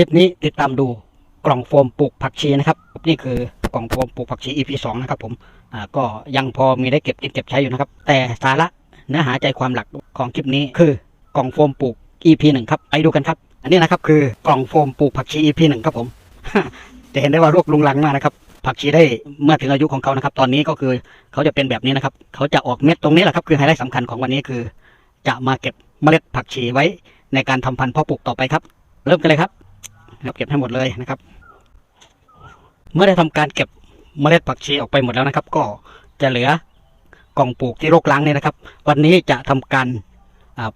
ลิปนี้ติดตามดูกล่องโฟมปลูกผักชีนะครับ นี่คือกล่องโฟมปลูกผักชี EP สองนะครับผมอ่าก็ยังพอมีได้เก็บกินเก็บใช้อยู่นะครับ แต่สาระเนื้อหาใจความหลักของคลิปนี้คือกล่องโฟมปลูก EP หนึ่งครับไปดูกันครับ อันนี้นะครับคือกล่องโฟมปลูกผักชี EP หนึ่งครับผมจะเห็นได้ว่าโรคลุงลังมากนะครับผักชีได้เมื่อถึงอายุของเขานะครับ ตอนนี้ก็คือเขาจะเป็นแบบนี้นะครับ เขาจะออกเม็ดตรงนี้แหละครับ คือไฮไลท์สำคัญของวันนี้คือ จะมาเก็บเมล็ดผักชีไว้ในการทำพันธุ์เพาะปลูกต่อไปครับ เริ่มกันเลยครับ ครับเก็บให้หมดเลยนะครับ เมื่อได้ทำการเก็บเมล็ดผักชีออกไปหมดแล้วนะครับ ก็จะเหลือกล่องปลูกที่รกล้างนี่นะครับ วันนี้จะทำการ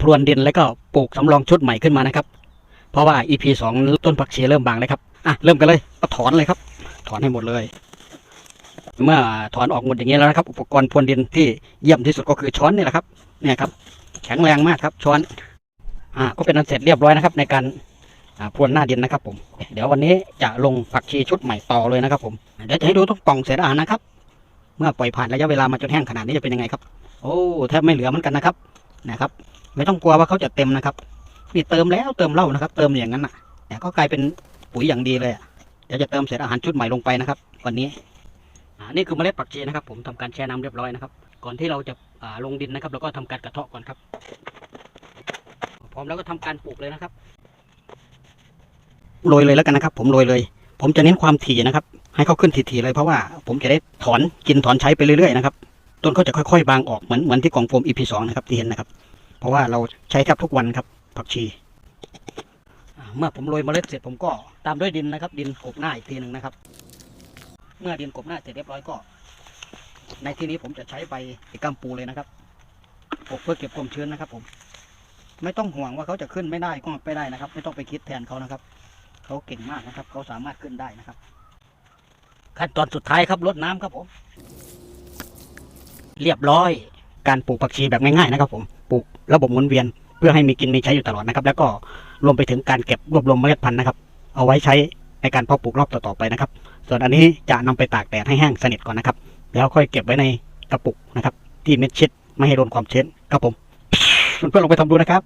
พรวนดินแล้วก็ปลูกสำรองชุดใหม่ขึ้นมานะครับ เพราะว่า EP สองต้นผักชีเริ่มบางแล้วครับอะเริ่มกันเลยก็ถอนเลยครับ ถอนให้หมดเลย เมื่อถอนออกหมดอย่างนี้แล้วนะครับ อุปกรณ์พรวนดินที่เยี่ยมที่สุดก็คือช้อนนี่แหละครับ เนี่ยครับ แข็งแรงมากครับช้อนอ่าก็เป็นอันเสร็จเรียบร้อยนะครับ ในการ พรวนหน้าดินนะครับผม เดี๋ยววันนี้จะลงผักชีชุดใหม่ต่อเลยนะครับ ผม เดี๋ยวจะให้ดูทุกกล่องเศษอาหารนะครับ เมื่อปล่อยผ่านระยะเวลามาจนแห้งขนาดนี้จะเป็นยังไงครับ โอ้แทบไม่เหลือเหมือนกันนะครับนะครับ ไม่ต้องกลัวว่าเขาจะเต็มนะครับนี่เติมแล้วเติมเล่านะครับ เติมอย่างนั้นน่ะแต่ก็กลายเป็นปุ๋ยอย่างดีเลยอะเดี๋ยวจะเติมเศษอาหารชุดใหม่ลงไปนะครับ วันนี้นี่คือเมล็ดผักชีนะครับ ผมทำการแช่น้ำเรียบร้อยนะครับ ก่อนที่เราจะาลงดินนะครับเราก็ทำการกระเทาะก่อนครับ พร้อมแล้วก็ทำการปลูกเลยนะครับ โรยเลยแล้วกันนะครับ ผมโรยเลย ผมจะเน้นความถี่นะครับ ให้เขาขึ้นถี่ๆเลยเพราะว่าผมจะได้ถอนกินถอนใช้ไปเรื่อยๆนะครับต้นเขาจะค่อยๆ บางออกเหมือนเหมือนที่กล่องโฟม EP สองนะครับที่เห็นนะครับ เพราะว่าเราใช้แทบทุกวันครับ ผักชี เมื่อผมโรยเมล็ดเสร็จผมก็ตามด้วยดินนะครับ ดินกบหน้าอีกทีหนึ่งนะครับ เมื่อดินกบหน้าเสร็จเรียบร้อยก็ ในที่นี้ผมจะใช้ใบกัมปูเลยนะครับปกเพื่อเก็บความชื้นนะครับ ผม ไม่ต้องห่วงว่าเขาจะขึ้นไม่ได้ก็ไม่ได้นะครับ ไม่ต้องไปคิดแทนเขานะครับ เขาเก่งมากนะครับ เขาสามารถขึ้นได้นะครับ ขั้นตอนสุดท้ายครับรดน้ำครับผม เรียบร้อย การปลูกผักชีแบบง่ายๆนะครับ ผมปลูกระบบหมุนเวียน เพื่อให้มีกินมีใช้อยู่ตลอดนะครับ แล้วก็รวมไปถึงการเก็บรวบรวมเมล็ดพันธุ์นะครับ เอาไว้ใช้ในการเพาะปลูกรอบต่อๆไปนะครับ ส่วนอันนี้จะนำไปตากแดดให้แห้งสนิทก่อนนะครับ แล้วค่อยเก็บไว้ในกระปุกนะครับ ที่มิดชิดไม่ให้โดนความชื้นครับผมเพื่อนๆลองไปทำดูนะครับ